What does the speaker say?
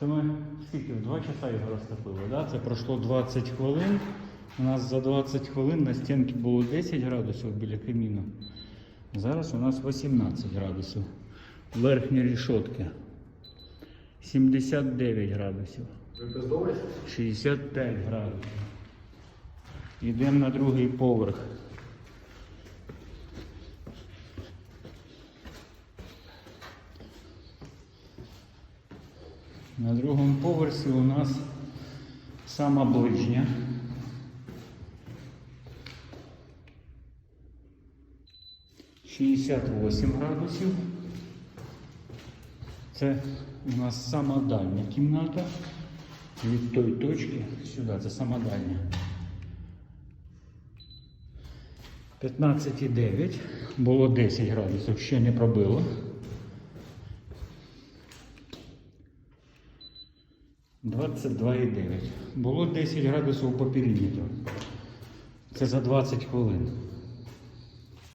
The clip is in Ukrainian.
Це ми скільки? В 2 часа його розтопили. Да? Це пройшло 20 хвилин. У нас за 20 хвилин на стінці було 10 градусів біля каміну. Зараз у нас 18 градусів. Верхні рішотки. 79 градусів. Випиздовуєш? 65 градусів. Йдемо на другий поверх. На другому поверсі у нас сама ближня. Шістдесят восім градусів. Це у нас сама дальня кімната. Від той точки сюди, це сама дальня. 15,9. Було 10 градусів, ще не пробило. Двадцять два і дев'ять. Було 10 градусів по периметру. Це за 20 хвилин.